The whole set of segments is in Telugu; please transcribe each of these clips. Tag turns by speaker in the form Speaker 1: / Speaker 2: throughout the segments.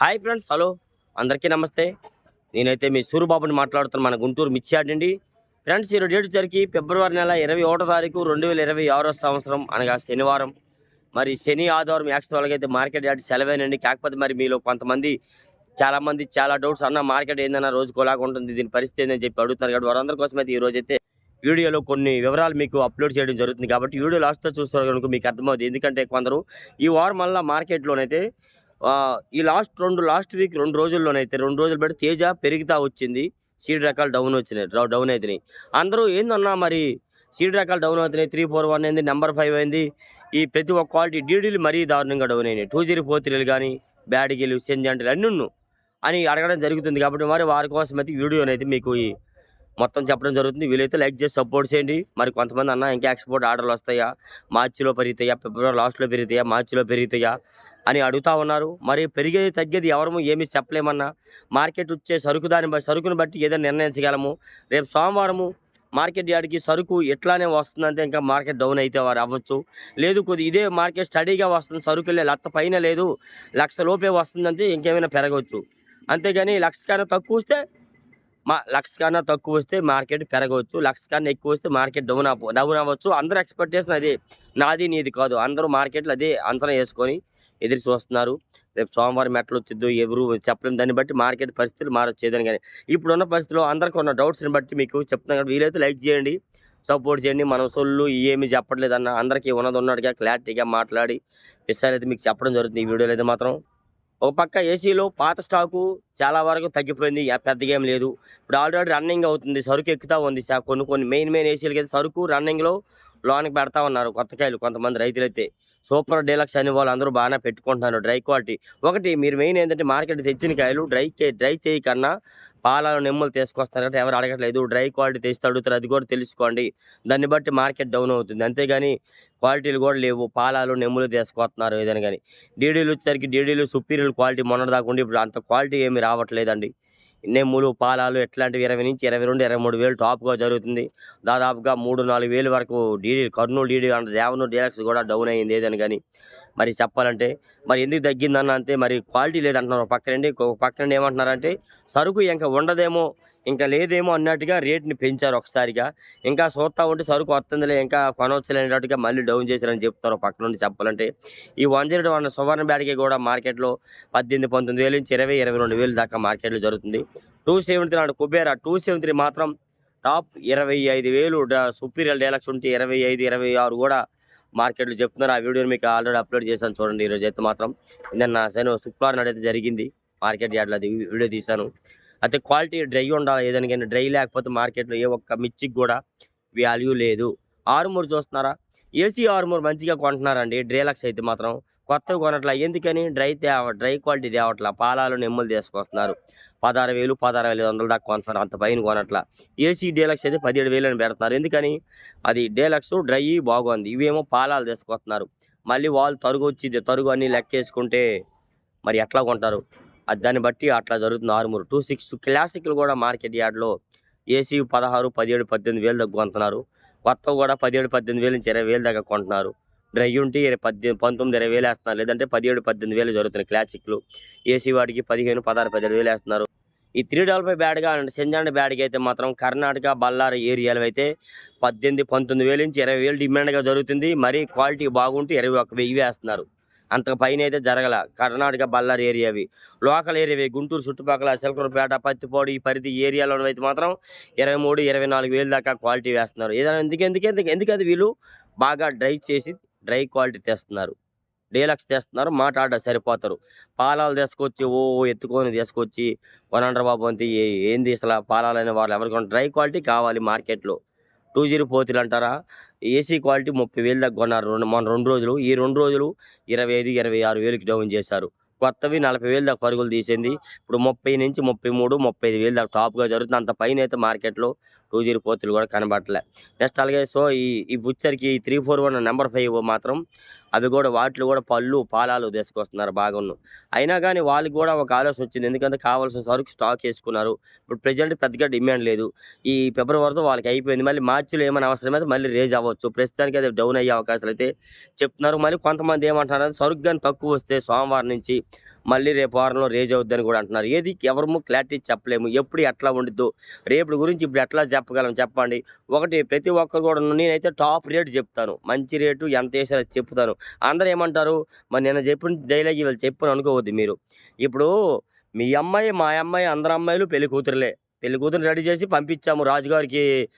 Speaker 1: Hi friends hello. అందరికీ నమస్తే. నేనైతే మీ సూరిబాబుని మాట్లాడుతున్నాను మన గుంటూరు మిర్చియాడ్ ఫ్రెండ్స్ ఈరోజు డేట్ జరిగి ఫిబ్రవరి నెల ఇరవై ఒకటో తారీఖు రెండు వేల ఇరవై ఆరో సంవత్సరం అనగా శనివారం. మరి శని ఆదివారం యాక్సిడెంట్ అయితే మార్కెట్ యాడ్ సెలవేనండి. కాకపోతే మరి మీలో కొంతమంది చాలామంది చాలా డౌట్స్ అన్న మార్కెట్ ఏందన్నా రోజుకోలాగా ఉంటుంది దీని పరిస్థితి ఏందని చెప్పి అడుగుతున్నారు కాబట్టి వారందరి కోసం అయితే ఈరోజు అయితే వీడియోలో కొన్ని వివరాలు మీకు అప్లోడ్ చేయడం జరుగుతుంది కాబట్టి వీడియో లాస్ట్తో చూస్తారు కనుక మీకు అర్థమవుతుంది. ఎందుకంటే కొందరు ఈ వారం వల్ల మార్కెట్లోనైతే ఈ లాస్ట్ రెండు లాస్ట్ వీక్ రెండు రోజుల్లోనైతే రెండు రోజులు బట్టి తేజ పెరుగుతా వచ్చింది. సీడ్ రకాలు డౌన్ వచ్చినాయి డౌన్ అవుతున్నాయి అందరూ ఏందన్నా మరి సీడ్ రకాలు డౌన్ అవుతున్నాయి త్రీ ఫోర్ వన్ అయింది నెంబర్ ఫైవ్ అయింది. ఈ ప్రతి ఒక్క క్వాలిటీ డీడీలు మరీ దారుణంగా డౌన్ అయినాయి. టూ జీరో ఫోర్ త్రీలు కానీ బ్యాడిగీలు సెంజంటలు అన్నీ అన్ని అని అడగడం జరుగుతుంది. కాబట్టి మరి వారి కోసం అయితే వీడియోనైతే మీకు ఈ మొత్తం చెప్పడం జరుగుతుంది. వీలైతే లైక్ చేసి సపోర్ట్ చేయండి. మరి కొంతమంది అన్న ఇంకా ఎక్స్పోర్ట్ ఆర్డర్లు వస్తాయా? మార్చిలో పెరుగుతాయా? ఫిబ్రవరి లాస్ట్లో పెరుగుతాయా? మార్చిలో పెరుగుతాయా? అని అడుగుతా ఉన్నారు. మరి పెరిగేది తగ్గేది ఎవరము ఏమీ చెప్పలేమన్నా. మార్కెట్ వచ్చే సరుకు దాన్ని బట్టి సరుకుని బట్టి ఏదైనా నిర్ణయించగలము. రేపు సోమవారము మార్కెట్ యార్డ్కి సరుకు ఎట్లానే వస్తుందంటే ఇంకా మార్కెట్ డౌన్ అయితే వారు అవ్వచ్చు. లేదు కొద్ది ఇదే మార్కెట్ స్టడీగా వస్తుంది సరుకు వెళ్ళే లక్ష పైన లేదు లక్ష లోపే వస్తుందంటే ఇంకేమైనా పెరగవచ్చు. అంతేగాని లక్ష కన్నా తక్కువ వస్తే మా లక్ష కన్నా తక్కువ వస్తే మార్కెట్ పెరగవచ్చు లక్ష కన్నా ఎక్కువ వస్తే మార్కెట్ డౌన్ అవ్వ డౌన్ అవ్వచ్చు. అందరూ ఎక్స్పెక్టేషన్ అదే నాది నీది కాదు. అందరూ మార్కెట్లో అదే అంచనా వేసుకొని ఎదురు చూస్తున్నారు. రేపు సోమవారం ఎట్లా వచ్చిందో ఎవరు చెప్పలేము దాన్ని బట్టి మార్కెట్ పరిస్థితులు మారొచ్చేదని కానీ ఇప్పుడున్న పరిస్థితిలో అందరికీ ఉన్న డౌట్స్ని బట్టి మీకు చెప్తున్నాను కాబట్టి వీలైతే లైక్ చేయండి సపోర్ట్ చేయండి. మనం సొల్లు ఏమి చెప్పట్లేదు అన్న అందరికీ ఉన్నది ఉన్నట్టుగా క్లారిటీగా మాట్లాడి విషయాలు అయితే మీకు చెప్పడం జరుగుతుంది ఈ వీడియోలో అయితే మాత్రం. ఒక పక్క ఏసీలో పాత స్టాకు చాలా వరకు తగ్గిపోయింది. పెద్దగా ఏం లేదు. ఇప్పుడు ఆల్రెడీ రన్నింగ్ అవుతుంది. సరుకు ఎక్కుతా ఉంది. కొన్ని కొన్ని మెయిన్ మెయిన్ ఏసీలకి అయితే సరుకు రన్నింగ్లో లోనికి పెడతా ఉన్నారు కొత్త కాయలు కొంతమంది రైతులైతే. సూపర్ డీలక్స్ అనే వాళ్ళు అందరూ బాగానే పెట్టుకుంటున్నారు. Dry quality. ఒకటి మీరు మెయిన్ ఏంటంటే మార్కెట్ తెచ్చిన కాయలు డ్రై డ్రై డ్రై చేయకన్నా పాలను నెమ్మలు తీసుకొస్తారు అంటే ఎవరు అడగట్లేదు. డ్రై క్వాలిటీ తెస్తే అడుగుతారు. అది కూడా తెలుసుకోండి. దాన్ని బట్టి మార్కెట్ డౌన్ అవుతుంది. అంతేగాని క్వాలిటీలు కూడా లేవు. పాలాలు నెమ్ములు తీసుకొస్తున్నారు ఏదైనా కానీ. డీడీలు వచ్చేసరికి డీడీలు సుపీరియర్ క్వాలిటీ మొన్నటి ఉండి ఇప్పుడు అంత క్వాలిటీ ఏమి రావట్లేదండి. నెమ్ములు పాలాలు ఎట్లాంటివి? ఇరవై నుంచి ఇరవై రెండు ఇరవై మూడు వేలు టాప్గా జరుగుతుంది. దాదాపుగా మూడు నాలుగు వేలు వరకు డీడీ కర్నూలు డీడీ అంటే దేవనూరు డీలక్స్ కూడా డౌన్ అయ్యింది ఏదని కానీ మరి చెప్పాలంటే మరి ఎందుకు తగ్గిందన్న అంతే మరి క్వాలిటీ లేదంటున్నారు. పక్కనండి పక్కనండి ఏమంటున్నారంటే సరుకు ఇంకా ఉండదేమో ఇంకా లేదేమో అన్నట్టుగా రేట్ని పెంచారు ఒకసారిగా. ఇంకా చూస్తా ఉంటే సరుకు వస్తుందిలే ఇంకా కొనవచ్చులేనట్టుగా మళ్ళీ డౌన్ చేశారని చెప్తారు పక్క నుండి చెప్పాలంటే. ఈ వన్ జీరో వన్ సువర్ణ బ్యాడ్కి కూడా మార్కెట్లో పద్దెనిమిది పంతొమ్మిది వేల నుంచి ఇరవై ఇరవై రెండు వేలు దాకా మార్కెట్లో జరుగుతుంది. టూ సెవెంటీ నాడు కుబేరా టూ సెవెంటీ మాత్రం టాప్ ఇరవై ఐదు వేలు సుపీరియర్ డైలాక్స్ ఉంటే ఇరవై ఐదు ఇరవై ఆరు కూడా మార్కెట్లో చెప్తున్నారు. ఆ వీడియోని మీకు ఆల్రెడీ అప్లోడ్ చేశాను చూడండి. ఈరోజు అయితే మాత్రం నిన్న శని శుక్రవారం నాడైతే జరిగింది. మార్కెట్ యార్డ్లో అది వీడియో తీశాను. అయితే క్వాలిటీ డ్రై ఉండాలి ఏదైనా డ్రై లేకపోతే మార్కెట్లో ఏ ఒక్క మిర్చికి కూడా వాల్యూ లేదు. ఆరుమూరు చూస్తున్నారా? ఏసీ ఆరుమూరు మంచిగా కొంటున్నారండి. డ్రేలక్స్ అయితే మాత్రం కొత్తవి కొనట్లా. ఎందుకని? డ్రై తేవ డ్రై క్వాలిటీ తేవట్లా. పాలాలు నెమ్మలు తీసుకొస్తున్నారు. పదహారు వేలు పదహారు వేల ఐదు వందల దాకా కొంటున్నారు. అంత పైన కొనట్లా. ఏసీ డీలక్స్ అయితే పదిహేడు వేలు అని పెడుతున్నారు. ఎందుకని? అది డీలక్స్ డ్రై బాగుంది. ఇవేమో పాలాలు తీసుకొస్తున్నారు. మళ్ళీ వాళ్ళు తరుగు వచ్చింది. తరుగు అన్నీ లెక్కేసుకుంటే మరి ఎట్లా కొంటారు? దాన్ని బట్టి అట్లా జరుగుతుంది. ఆరుమూరు. టూ సిక్స్ క్లాసిక్లు కూడా మార్కెట్ యార్డ్లో ఏసీ పదహారు పదిహేడు పద్దెనిమిది వేలు దగ్గర కొంటున్నారు. కొత్త కూడా పదిహేడు పద్దెనిమిది వేలు నుంచి ఇరవై వేలు దాకా కొంటున్నారు. డ్రై ఉంటే ఇరవై పద్దెనిమిది పంతొమ్మిది ఇరవై వేలు వేస్తున్నారు. లేదంటే పదిహేడు పద్దెనిమిది వేలు జరుగుతున్నాయి క్లాసిక్లు. ఏసీ వాటికి పదిహేను పదహారు పదిహేడు వేలు వేస్తున్నారు. ఈ త్రీ డబల్ బ్యాడ్గా అండ్ సెంజాండ్ బ్యాడ్గా అయితే మాత్రం కర్ణాటక బళ్ళారి ఏరియాలో అయితే పద్దెనిమిది పంతొమ్మిది వేలు నుంచి ఇరవై వేలు డిమాండ్గా జరుగుతుంది. మరీ క్వాలిటీ బాగుంటే ఇరవై ఒక వెయ్యి వేస్తున్నారు. అంత పైన అయితే జరగల. కర్ణాటక బళ్ళారి ఏరియావి లోకల్ ఏరియావి గుంటూరు చుట్టుపక్కల సిల్కూరుపేట పత్తిపాడు ఈ పరిధి ఏరియాలో అయితే మాత్రం ఇరవై మూడు ఇరవై నాలుగు వేలు దాకా క్వాలిటీ వేస్తున్నారు. ఏదైనా ఎందుకు ఎందుకు ఎందుకు ఎందుకంటే వీళ్ళు బాగా డ్రై చేసి డ్రై క్వాలిటీ తెస్తున్నారు. డీలక్స్ తెస్తున్నారు. మాట సరిపోతారు. పాలాలు తీసుకొచ్చి ఓ ఎత్తుకొని తీసుకొచ్చి కొనండ్ర బాబు అంతే ఏ- ఏంది అసలు పాలాలనే వాళ్ళు ఎవరికి డ్రై క్వాలిటీ కావాలి మార్కెట్లో. టూ జీరో ఫోర్ అంటారా? ఏసీ క్వాలిటీ ముప్పై వేలు దగ్గర కొన్నారు. రెండు మన రెండు రోజులు ఈ రెండు రోజులు ఇరవై ఐదు ఇరవై ఆరు వేలకు డౌన్ చేశారు. కొత్తవి నలభై వేలు దాకా పరుగులు తీసింది. ఇప్పుడు ముప్పై నుంచి ముప్పై మూడు ముప్పై ఐదు వేలు దాకా టాప్గా జరుగుతుంది. అంత పైన అయితే మార్కెట్లో టూ జీరో పోతులు కూడా కనబడట్లే. నెక్స్ట్ అలాగే సో ఈ ఈ వచ్చరికి three four one number five మాత్రం అవి కూడా వాటిలో కూడా పళ్ళు పాలాలు తీసుకొస్తున్నారు బాగున్ను. అయినా కానీ వాళ్ళకి కూడా ఒక ఆలోచన వచ్చింది. ఎందుకంటే కావాల్సిన సరుకు స్టాక్ వేసుకున్నారు. ఇప్పుడు ప్రజెంట్ పెద్దగా డిమాండ్ లేదు. ఈ ఫిబ్రవరితో వాళ్ళకి అయిపోయింది. మళ్ళీ మార్చిలో ఏమైనా అవసరమైతే మళ్ళీ రేజ్ అవ్వచ్చు. ప్రస్తుతానికి అది డౌన్ అయ్యే అవకాశాలు అయితే చెప్తున్నారు. మళ్ళీ కొంతమంది ఏమంటున్నారు సరుకు కానీ తక్కువ వస్తే సోమవారం నుంచి మళ్ళీ రేపు వారంలో రేజ్ అవుద్దని కూడా అంటున్నారు. ఏది ఎవరము క్లారిటీ చెప్పలేము. ఎప్పుడు ఎట్లా ఉండిద్దు రేపు గురించి ఇప్పుడు ఎట్లా చెప్పగలం చెప్పండి. ఒకటి ప్రతి ఒక్కరు కూడా నేనైతే టాప్ రేట్ చెప్తాను. మంచి రేటు ఎంత వేసారో చెప్తాను. అందరూ ఏమంటారు? మరి నేను చెప్పిన డైలాగ్ ఇవాళ చెప్పను అనుకోవద్దు మీరు. ఇప్పుడు మీ అమ్మాయి మా అమ్మాయి అందరు అమ్మాయిలు పెళ్ళి కూతురులే. పెళ్ళి కూతురు రెడీ చేసి పంపించాము రాజుగారికి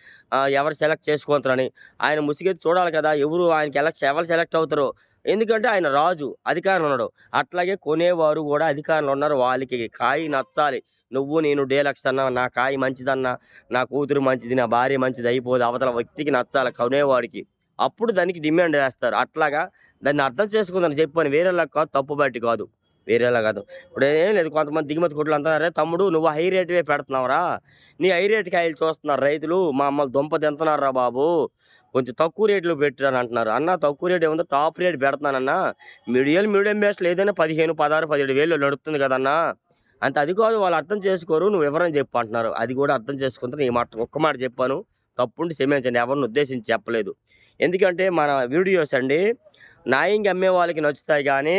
Speaker 1: ఎవరు సెలెక్ట్ చేసుకుంటారని ఆయన ముసిగెత్తి చూడాలి కదా. ఎవరు ఆయనకి ఎలక్ట్ ఎవరు సెలెక్ట్ అవుతారో. ఎందుకంటే ఆయన రాజు అధికారంలో ఉన్నాడు అట్లాగే కొనేవారు కూడా అధికారంలో ఉన్నారు. వాళ్ళకి కాయి నచ్చాలి. నువ్వు నేను డేలక్స్ అన్నా నా కాయి మంచిదన్నా నా కూతురు మంచిది నా భార్య మంచిది అయిపోదు అవతల వ్యక్తికి నచ్చాలి కొనేవాడికి. అప్పుడు దానికి డిమాండ్ వేస్తారు. అట్లాగా దాన్ని అర్థం చేసుకుందని చెప్పాను వేరేలా కాదు తప్పు బట్టి కాదు. వేరేలా కాదు. ఇప్పుడు ఏం లేదు కొంతమంది దిగుమతి కొట్లు అంటారే తమ్ముడు నువ్వు హై రేటువే పెడుతున్నావురా. నీ హై రేట్ కాయలు చూస్తున్నారు రైతులు. మా అమ్మలు దుంప తింటున్నారా బాబు. కొంచెం తక్కువ రేట్లు పెట్టారని అంటున్నారు. అన్న తక్కువ రేట్ ఏముందో? టాప్ రేట్ పెడతానన్నా మీడియం మీడియం బెస్ట్ ఏదైనా పదిహేను పదహారు పదిహేడు వేలు నడుస్తుంది కదన్నా. అంత అది కాదు వాళ్ళు అర్థం చేసుకోరు. నువ్వు ఎవరని చెప్పు అంటున్నారు. అది కూడా అర్థం చేసుకుంటే ఈ మాట ఒక్క మాట చెప్పాను. తప్పుండి క్షమించండి. ఎవరిని ఉద్దేశించి చెప్పలేదు. ఎందుకంటే మన వీడియోస్ అండి న్యాయంగా అమ్మే వాళ్ళకి నచ్చుతాయి కానీ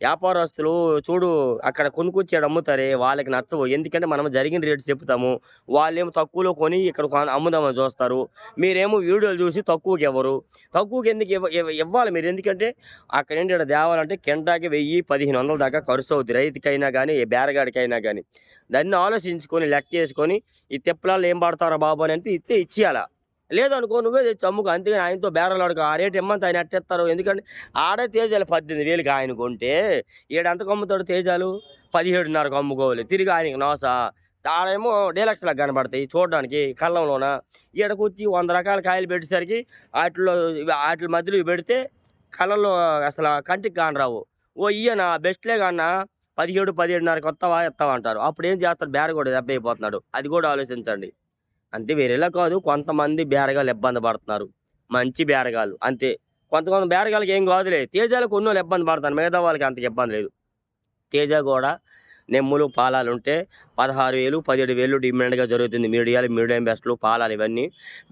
Speaker 1: వ్యాపారస్తులు చూడు అక్కడ కొనుక్కొచ్చాడు అమ్ముతారే వాళ్ళకి నచ్చవు. ఎందుకంటే మనం జరిగిన రేటు చెప్తాము వాళ్ళేమో తక్కువలో కొని ఇక్కడ కొన- అమ్ముదామని చూస్తారు. మీరేమో వీడియోలు చూసి తక్కువకి ఇవ్వరు. తక్కువకి ఎందుకు ఇవ్వ ఇవ్వాలి మీరు? ఎందుకంటే అక్కడ ఏంటి ఈడ తేవాలంటే కింటాకి వెయ్యి పదిహేను వందల దాకా ఖర్చు అవుతుంది రైతుకైనా కానీ ఏ బేరగాడికైనా కానీ దాన్ని ఆలోచించుకొని లెక్క వేసుకొని ఈ తిప్పలాలు ఏం పడతారా బాబు అని అంటే ఇస్తే ఇచ్చేయాలా. లేదనుకో నువ్వే తెచ్చి అమ్ముకో. అందుకని ఆయనతో బేరలు అడుగు ఆ రేట్ ఇమ్మంత ఆయన అట్టేస్తారు ఎందుకంటే ఆడే తేజాలు పద్దెనిమిది వేలకి ఆయన కొంటే ఈడ ఎంత అమ్ముతాడు తేజాలు? పదిహేడున్నరకు అమ్ముకోవాలి. తిరిగి ఆయనకి నోస. ఆడేమో డీలక్స్ లాగా కనబడతాయి చూడడానికి కళ్ళంలోన. ఈడకు వచ్చి వంద రకాల కాయలు పెట్టేసరికి వాటిలో వాటి మధ్యలో పెడితే కళ్ళల్లో అసలు కంటికి కానరావు. ఓ ఈయన బెస్ట్లే కన్నా పదిహేడు పదిహేడున్నరకు వస్తావా ఎత్తావా అంటారు. అప్పుడు ఏం చేస్తాడు? బేర కూడా దెబ్బ అయిపోతున్నాడు. అది కూడా ఆలోచించండి. అంతే వేరేలా కాదు కొంతమంది బేరగాళ్ళు ఇబ్బంది పడుతున్నారు. మంచి బేరగాలు అంతే. కొంతమంది బేరగాళ్ళకి ఏం కాదులే. తేజాలకు ఉన్న వాళ్ళు ఇబ్బంది పడతారు మిగతా వాళ్ళకి అంత ఇబ్బంది లేదు. తేజ కూడా నెమ్ములు పాలాలు ఉంటే పదహారు వేలు పదిహేడు వేలు డిమాండ్గా జరుగుతుంది. మీడియాలు మీడియం బెస్ట్లు పాలాలు ఇవన్నీ.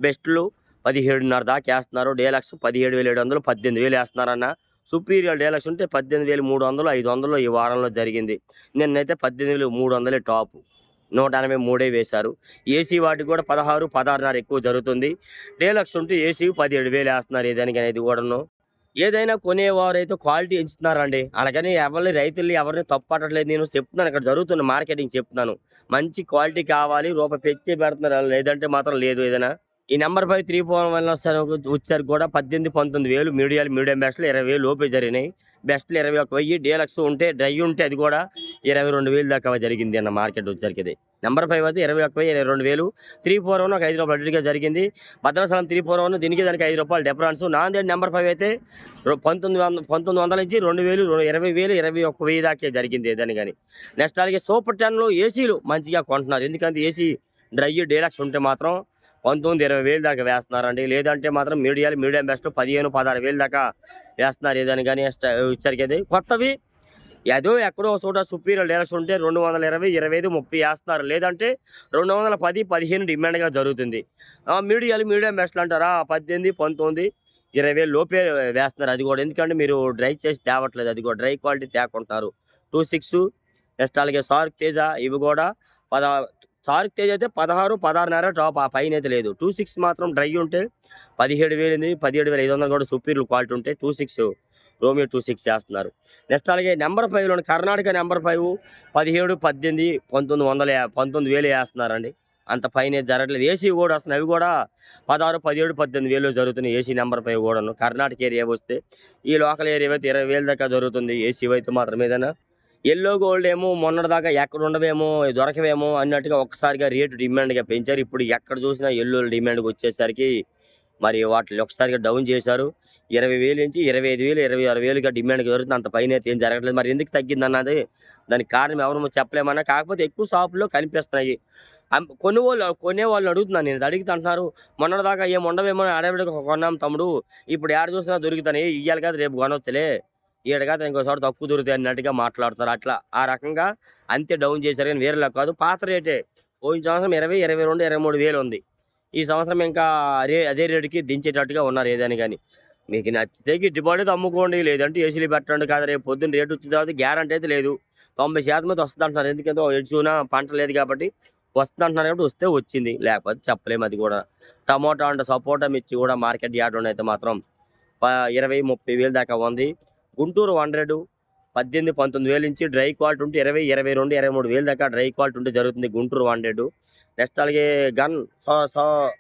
Speaker 1: బెస్ట్లు పదిహేడున్నర దాకా వేస్తున్నారు. డేలక్స్ పదిహేడు వేలు ఏడు వందలు పద్దెనిమిది వేలు వేస్తున్నారన్న. సుపీరియర్ డేలక్స్ ఉంటే పద్దెనిమిది వేలు మూడు వందలు ఐదు వందలు ఈ వారంలో జరిగింది. నిన్నైతే పద్దెనిమిది వేలు మూడు వందలే టాప్. నూట ఎనభై మూడే వేశారు. ఏసీ వాటికి కూడా పదహారు పదహారున్నర ఎక్కువ జరుగుతుంది. డీలక్స్ ఉంటే ఏసీ పదిహేడు వేలు వేస్తున్నారు ఏదానికి అనేది కూడాను. ఏదైనా కొనేవారు అయితే క్వాలిటీ ఎంచుతున్నారండి. అలాగని ఎవరిని రైతుల్ని ఎవరిని తప్పట్టలేదు నేను చెప్తున్నాను ఇక్కడ జరుగుతున్న మార్కెటింగ్ చెప్తున్నాను. మంచి క్వాలిటీ కావాలి రూపాయి పెంచి పెడుతున్నారు. లేదంటే మాత్రం లేదు ఏదైనా. ఈ నెంబర్ పై త్రీ ఫోర్ వన్ వచ్చారు కూడా పద్దెనిమిది పంతొమ్మిది వేలు. మీడియాలు మీడియం బెస్ట్లు ఇరవై వేలు లోపే జరిగినాయి. బెస్ట్లు ఇరవై ఒక వెయ్యి. డీలక్స్ ఉంటే డ్రై ఉంటే అది కూడా ఇరవై రెండు వేలు దాకా జరిగింది అన్న మార్కెట్ వచ్చరికి నెంబర్ ఫైవ్ అయితే ఇరవై ఒక్క ఇరవై రెండు వేలు. త్రీ ఫోర్ వన్ ఒక ఐదు రూపాయలు అడ్డుగా జరిగింది. భద్రాచలం త్రీ ఫోర్ వన్ దీనికి దానికి ఐదు రూపాయలు డిఫరెన్స్ నాందేడ్ నెంబర్ ఫైవ్ అయితే పంతొమ్మిది వందల పంతొమ్మిది వందల నుంచి రెండు వేలు ఇరవై వేలు ఇరవై ఒక్క వెయ్యి దాకా జరిగింది ఏదని కానీ. నెక్స్ట్ అలాగే సూపర్ టెన్లో ఏసీలు మంచిగా కొంటున్నారు. ఎందుకంటే ఏసీ డ్రై డీలక్స్ ఉంటే మాత్రం పంతొమ్మిది ఇరవై వేలు దాకా వేస్తున్నారండి. లేదంటే మాత్రం మీడియాలు మీడియం బెస్ట్ పదిహేను పదహారు వేలు దాకా వేస్తున్నారు ఏదని కానీ ఇచ్చరికైతే కొత్తవి ఏదో ఎక్కడో ఒక చోట సుపీరియర్ డీలక్స్ ఉంటే రెండు వందల ఇరవై ఇరవై ఐదు ముప్పై వేస్తున్నారు. లేదంటే రెండు వందల పది పదిహేను డిమాండ్గా జరుగుతుంది. ఆ, మీడియాలు మీడియం బెస్ట్లు అంటారా? పద్దెనిమిది పంతొమ్మిది ఇరవై వేలు లోపే వేస్తున్నారు అది కూడా. ఎందుకంటే మీరు డ్రై చేసి తేవట్లేదు అది కూడా. డ్రై క్వాలిటీ తేకుంటున్నారు. టూ సిక్స్ నెక్స్ట్ అలాగే సార్క్ తేజ ఇవి కూడా పద సార్క్ తేజ్ అయితే పదహారు పదహారున్నర టాప్ ఆ పైన అయితే లేదు. టూ సిక్స్ మాత్రం డ్రై ఉంటే పదిహేడు వేలు ఉంది పదిహేడు వేల ఐదు వందలు కూడా సుపీరియర్ క్వాలిటీ ఉంటే two six Romeo two six చేస్తున్నారు. నెక్స్ట్ అలాగే నెంబర్ ఫైవ్లో కర్ణాటక నెంబర్ ఫైవ్ పదిహేడు పద్దెనిమిది పంతొమ్మిది వందల పంతొమ్మిది వేలు వేస్తున్నారండి. అంత పైన జరగట్లేదు. ఏసీ కూడా వస్తున్నాయి అవి కూడా పదహారు పదిహేడు పద్దెనిమిది వేలు జరుగుతున్నాయి ఏసీ నెంబర్ ఫైవ్ కూడాను. కర్ణాటక ఏరియా వస్తే ఈ లోకల్ ఏరియా అయితే ఇరవై వేలు దాకా జరుగుతుంది ఏసీ అయితే మాత్రం ఏదైనా. ఎల్లో గోల్డ్ ఏమో మొన్నటిదాకా ఎక్కడ ఉండవేమో దొరకవేమో అన్నట్టుగా ఒక్కసారిగా రేటు డిమాండ్గా పెంచారు. ఇప్పుడు ఎక్కడ చూసినా ఎల్లో డిమాండ్కి వచ్చేసరికి మరి వాటిని ఒకసారిగా డౌన్ చేశారు. ఇరవై వేలు నుంచి ఇరవై ఐదు వేలు ఇరవై ఆరు వేలుగా డిమాండ్ జరుగుతుంది. అంత పైన అయితే ఏం జరగట్లేదు. మరి ఎందుకు తగ్గింది అన్నది దానికి కారణం ఎవరు చెప్పలేమన్నా? కాకపోతే ఎక్కువ షాపుల్లో కనిపిస్తున్నాయి. అమ్- కొనుగోలు కొనేవాళ్ళు అడుగుతున్నాను నేను. అడిగితే అంటున్నారు మొన్నటిదాకా ఏం ఉండవేమో అడవిడికి కొన్నాం తమ్ముడు. ఇప్పుడు ఏడ చూసినా దొరుకుతాయి ఇయ్యాలి కదా రేపు కొనవచ్చులే ఈడ ఇంకోసారి తక్కువ దొరుకుతాయి అన్నట్టుగా మాట్లాడుతారు అట్లా ఆ రకంగా అంతే డౌన్ చేశారు. కానీ వేరేలా కాదు. పాత రేటే. పోయిన సంవత్సరం ఇరవై ఇరవై రెండు ఇరవై మూడు వేలు ఉంది. ఈ సంవత్సరం ఇంకా అదే అదే రేటుకి దించేటట్టుగా ఉన్నారు ఏదని కానీ. మీకు నచ్చితే గిట్టుబాటు అమ్ముకోండి లేదంటే ఏసీలు పెట్టండి కాదు రేపు పొద్దున్న రేటు వచ్చిన తర్వాత గ్యారంటీ అయితే లేదు. తొంభై శాతం అయితే వస్తుంది అంటున్నారు. ఎందుకంటే ఎడ్చున పంట లేదు కాబట్టి వస్తుంది అంటున్నారు కాబట్టి వస్తే వచ్చింది. లేకపోతే చెప్పలేము అది కూడా. టమోటా అంటే సపోటా మిర్చి కూడా మార్కెట్ యార్డ్ అయితే మాత్రం ప- ఇరవై ముప్పై వేలు దాకా ఉంది. గుంటూరు హండ్రెడ్ పద్దెనిమిది పంతొమ్మిది వేలు నుంచి డ్రై క్వాలిటీ ఉంటే ఇరవై ఇరవై రెండు ఇరవై మూడు వేలు దాకా డ్రై క్వాలిటీ ఉంటే జరుగుతుంది గుంటూరు హండ్రెడ్. నెక్స్ట్ అలాగే గన్ సో సో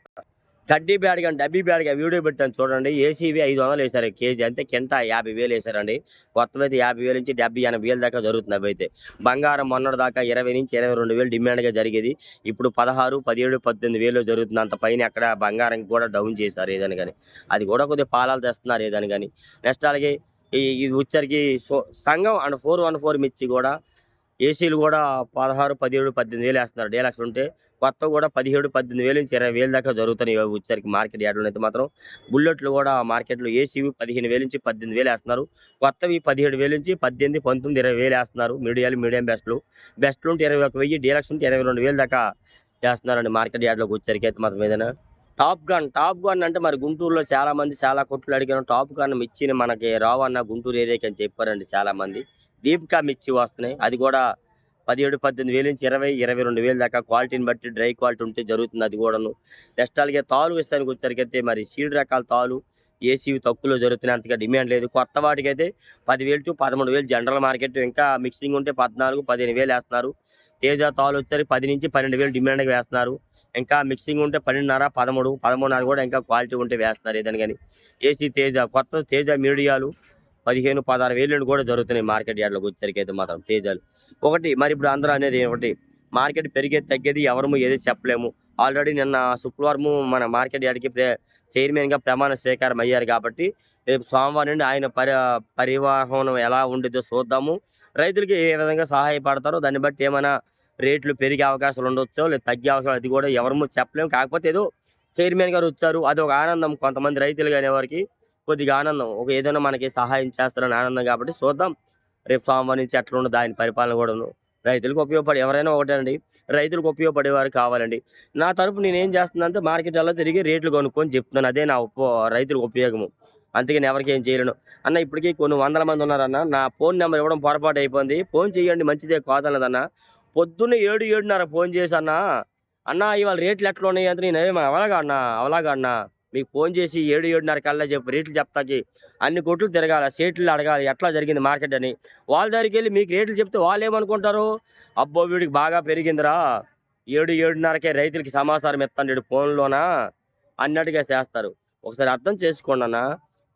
Speaker 1: గడ్డి బ్యాడ్ కానీ డబ్బీ బ్యాడ్ వీడియో పెట్టాను చూడండి. ఏసీవి ఐదు వందలు వేశారు కేజీ. అంటే కింట యాభై వేలు వేశారండి. కొత్తవి అయితే యాభై వేలు నుంచి డెబ్బై ఎనభై వేలు దాకా జరుగుతుంది అవైతే బంగారం మొన్నటి దాకా ఇరవై నుంచి ఇరవై రెండు వేలు డిమాండ్గా జరిగేది. ఇప్పుడు పదహారు పదిహేడు పద్దెనిమిది వేలు జరుగుతుంది. అంత పైన అక్కడ బంగారం కూడా డౌన్ చేశారు ఏదని కానీ. అది కూడా కొద్దిగా పాలాలు తెస్తున్నారు ఏదని కానీ. నెక్స్ట్ అలాగే ఈ ఇది వచ్చరికి సంఘం అండ్ ఫోర్ వన్ ఫోర్ మిర్చి కూడా ఏసీలు కూడా పదహారు పదిహేడు పద్దెనిమిది వేలు వేస్తున్నారు. డీలక్స్ ఉంటే కొత్త కూడా పదిహేడు పద్దెనిమిది వేలు నుంచి ఇరవై వేలు దాకా జరుగుతున్నాయి. వచ్చేసరికి మార్కెట్ యాడ్లో అయితే మాత్రం బుల్లెట్లు కూడా మార్కెట్లో ఏసీవి పదిహేను వేలు నుంచి పద్దెనిమిది వేలు వేస్తున్నారు. కొత్తవి పదిహేడు వేలు నుంచి పద్దెనిమిది పంతొమ్మిది ఇరవై వేలు వేస్తున్నారు. మీడియాలు మీడియం బెస్ట్లు. బెస్ట్లు ఉంటే ఇరవై ఒక వెయ్యి డీలక్స్ ఉంటే ఇరవై రెండు వేలు దాకా చేస్తున్నారండి మార్కెట్ యార్డ్లోకి వచ్చేసరికి అయితే మాత్రం ఏదైనా. టాప్ గన్ టాప్ గన్ అంటే మరి గుంటూరులో చాలా మంది చాలా కొట్లు అడిగాను టాప్ గన్ మిర్చిని మనకి రావన్న గుంటూరు ఏరియాకి అని చెప్పారండి చాలా మంది దీపికా మిర్చి వస్తున్నాయి. అది కూడా పదిహేడు పద్దెనిమిది వేలు నుంచి ఇరవై ఇరవై రెండు వేలు దాకా క్వాలిటీని బట్టి డ్రై క్వాలిటీ ఉంటే జరుగుతుంది అది కూడాను. నెక్స్ట్ అలాగే తాలు విషయానికి వచ్చేసరికైతే మరి సీడ్ రకాల తాలు ఏసీవి తక్కువలో జరుగుతున్నాయి అంతగా డిమాండ్ లేదు. కొత్త వాటికి అయితే పదివేలు టు పదమూడు వేలు జనరల్ మార్కెట్ ఇంకా మిక్సింగ్ ఉంటే పద్నాలుగు పదిహేను వేలు వేస్తున్నారు. తేజ తాలు వచ్చేసరికి పది నుంచి పన్నెండు వేలు డిమాండ్కి వేస్తున్నారు. ఇంకా మిక్సింగ్ ఉంటే పన్నెండున్నర పదమూడు పదమూడున్నర కూడా ఇంకా క్వాలిటీ ఉంటే వేస్తున్నారు ఏదని కానీ. ఏసీ తేజ కొత్త తేజ మీడియాలు పదిహేను పదహారు వేలు కూడా జరుగుతున్నాయి మార్కెట్ యార్డ్లోకి వచ్చేసరికి అయితే మాత్రం తేజాలు. ఒకటి మరి ఇప్పుడు అందరూ అనేది ఒకటి మార్కెట్ పెరిగేది తగ్గేది ఎవరము ఏది చెప్పలేము. ఆల్రెడీ నిన్న శుక్రవారము మన మార్కెట్ యార్డ్కి చైర్మన్గా ప్రమాణ స్వీకారం అయ్యారు కాబట్టి రేపు సోమవారం నుండి ఆయన పరి పరివాహనం ఎలా ఉండిద్దో చూద్దాము. రైతులకి ఏ విధంగా సహాయపడతారో దాన్ని బట్టి ఏమైనా రేట్లు పెరిగే అవకాశాలు ఉండొచ్చో లేదా తగ్గే అవకాశాలు అది కూడా ఎవరము చెప్పలేము. కాకపోతే ఏదో చైర్మన్ గారు వచ్చారు అది ఒక ఆనందం కొంతమంది రైతులు కానీ వారికి కొద్దిగా ఆనందం. ఒక ఏదైనా మనకి సహాయం చేస్తారని ఆనందం కాబట్టి చూద్దాం. రేపు సోమవారం నుంచి ఎట్లా ఉండదు ఆయన పరిపాలన కూడాను. రైతులకు ఉపయోగపడి ఎవరైనా ఒకటేనండి రైతులకు ఉపయోగపడేవారు కావాలండి. నా తరపు నేను ఏం చేస్తున్నానంటే మార్కెట్ అలా తిరిగి రేట్లు కొనుక్కొని చెప్తున్నాను. అదే నా ఉప రైతులకు ఉపయోగము. అందుకని ఎవరికి ఏం చేయలేను. అన్న ఇప్పటికీ కొన్ని వందల మంది ఉన్నారన్న నా ఫోన్ నెంబర్ ఇవ్వడం పొరపాటు అయిపోయింది. ఫోన్ చేయండి మంచిదే కాదన్నదన్న. పొద్దున్న ఏడు ఏడున్నర ఫోన్ చేసి అన్న అన్న ఇవాళ రేట్లు ఎట్లా ఉన్నాయి అంటే నేను ఏమో అవలాగా అన్న అవలాగా అన్నా. మీకు ఫోన్ చేసి ఏడు ఏడున్నర కల్లా చెప్పు రేట్లు చెప్తాకి అన్ని కొట్లు తిరగాల సేట్లు అడగాలి ఎట్లా జరిగింది మార్కెట్ అని. వాళ్ళ దగ్గరికి వెళ్ళి మీకు రేట్లు చెప్తే వాళ్ళు ఏమనుకుంటారు? అబ్బో వీడికి బాగా పెరిగిందిరా. ఏడు ఏడున్నరకే రైతులకి సమాచారం ఇస్తాడు ఫోన్లోనా? అన్నట్టుగా చేస్తారు. ఒకసారి అర్థం చేసుకోండి అన్న.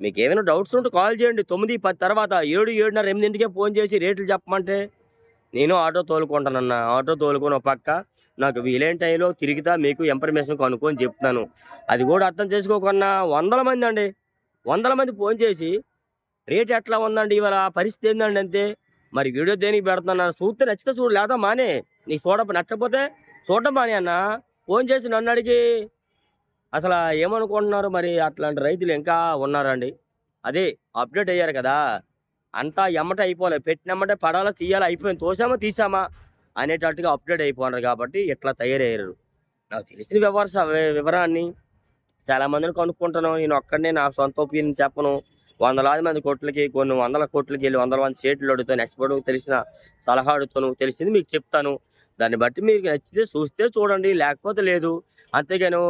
Speaker 1: మీకు ఏమైనా డౌట్స్ ఉంటే కాల్ చేయండి. తొమ్మిది పది తర్వాత ఏడు ఏడున్నర ఎనిమిదింటికే ఫోన్ చేసి రేట్లు చెప్పమంటే నేను ఆటో తోలుకుంటానన్నా. ఆటో తోలుకొని ఒక పక్క నాకు వీలైన టైంలో తిరిగితా మీకు ఇన్ఫర్మేషన్ కనుక్కొని చెప్తున్నాను. అది కూడా అర్థం చేసుకోకుండా వందల మంది అండి. వందల మంది ఫోన్ చేసి రేట్ ఎట్లా ఉందండి ఇవాళ? పరిస్థితి ఏందండి అంతే? మరి వీడియో దేనికి పెడుతున్నాను చూస్తే నచ్చితే చూడు లేదా మానే. నీకు చూడ నచ్చకపోతే చూడటం మానే అన్న. ఫోన్ చేసి నన్ను అడిగి అసలు ఏమనుకుంటున్నారు మరి? అట్లాంటి రైతులు ఇంకా ఉన్నారండి. అదే అప్డేట్ అయ్యారు కదా. అంతా ఎమ్మట అయిపోలే. పెట్టినమ్మటే పడాలా తీయాలా అయిపోయింది. తోసామా తీసామా? అనేటట్టుగా అప్డేట్ అయిపోయినారు కాబట్టి ఇట్లా తయారయ్యారు? నాకు తెలిసిన వివర వివరాన్ని చాలా మందిని కనుక్కుంటాను నేను ఒక్కడనే నా సొంత ఒపీనియన్ చెప్పను. వందలాది మంది కోట్లకి కొన్ని వందల కోట్లకి వెళ్ళి వందల మంది స్టేట్లు అడుగుతాను. ఎక్స్పర్ట్ తెలిసిన సలహా అడుగుతాను. తెలిసింది మీకు చెప్తాను. దాన్ని బట్టి మీకు నచ్చితే చూస్తే చూడండి. లేకపోతే లేదు. అంతేగాను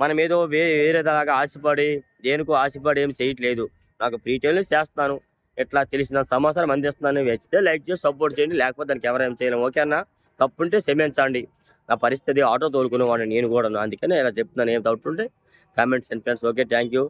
Speaker 1: మనం ఏదో వేరే వేరేదాగా ఆశపడి దేనికో ఆశపడి ఏం చేయట్లేదు. నాకు ప్రీటైల్ని చేస్తాను ఎట్లా తెలిసిన సమాచారం అందిస్తున్నాను వచ్చితే లైక్ చేసి సపోర్ట్ చేయండి. లేకపోతే దానికి ఎవరేం చేయలేము. ఓకే అన్న? తప్పుంటే క్షమించండి. నా పరిస్థితి ఆటో తోలుకునేవాడిని నేను కూడా అందుకనే ఇలా చెప్తున్నాను. ఏం డౌట్ ఉంటే comments and friends okay thank you